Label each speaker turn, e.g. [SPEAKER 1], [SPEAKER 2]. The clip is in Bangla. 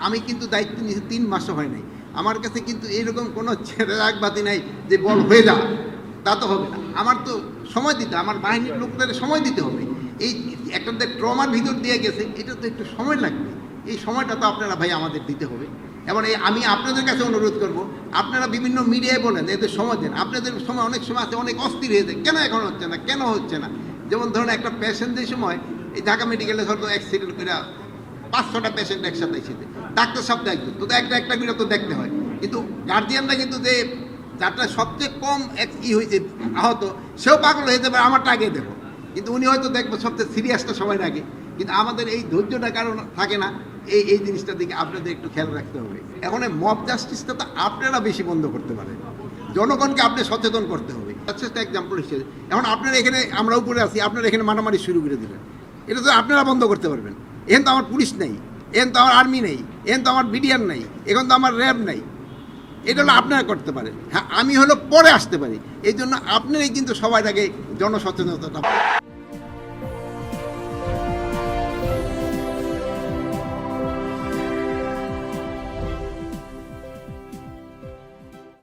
[SPEAKER 1] আমি কিন্তু দায়িত্ব নিয়েছি, তিন মাসও হয় নাই। আমার কাছে কিন্তু এইরকম কোনো রাগবাতি নাই যে বল হয়ে যা, তা তো হবে না। আমার তো সময় দিতে আমার বাহিনীর লোকদের সময় দিতে হবে। এই একটা ট্রমার ভিতর দিয়ে গেছে, এটা তো একটু সময় লাগবে। এই সময়টা তো আপনারা ভাই আমাদের দিতে হবে। এবং এই আমি আপনাদের কাছে অনুরোধ করব, আপনারা বিভিন্ন মিডিয়ায় বলেন এদের সময় দেন। আপনাদের সময় অনেক সময় আছে, অনেক অস্থির হয়ে যায়। কেন এখন হচ্ছে না? কেন হচ্ছে না? যেমন ধরুন একটা পেশেন্টের সময়, এই ঢাকা মেডিকেলে হয়তো অ্যাক্সিডেন্ট করে পাঁচশোটা পেশেন্ট একসাথে এসেছে ডাক্তার সব দেখবে। তো একটা একটা করে তো দেখতে হয়। কিন্তু গার্জিয়ানরা কিন্তু যে যারটা সবচেয়ে কম এক ই হয়েছে আহত, সেও পাগল হয়ে যাবে আমারটা আগে দেখো। কিন্তু উনি হয়তো দেখব সবচেয়ে সিরিয়াসটা সবাই আগে। কিন্তু আমাদের এই ধৈর্যটা কারণ থাকে না, এই এই জিনিসটার দিকে আপনাদের একটু খেয়াল রাখতে হবে। এখন মব জাস্টিসটা তো আপনারা বেশি বন্ধ করতে পারেন জনগণকে আপনি সচেতন করতে হবে। একটা এক্সাম্পল হিসেবে, এখন আপনারা এখানে, আমরা উপরে আছি, আপনারা এখানে মারামারি শুরু করে দিলেন। এটা তো আপনারা বন্ধ করতে পারবেন। এখন তো আমার পুলিশ নেই, এখন তো আমার আর্মি নেই, এখন তো আমার বিডিআর নেই, এখন তো আমার র্যাব নেই। এটা হলো আপনারা করতে পারেন। হ্যাঁ আমি হলো পরে আসতে পারি। এই জন্য আপনারাই কিন্তু সবাই আগে জনসচেতনতাটা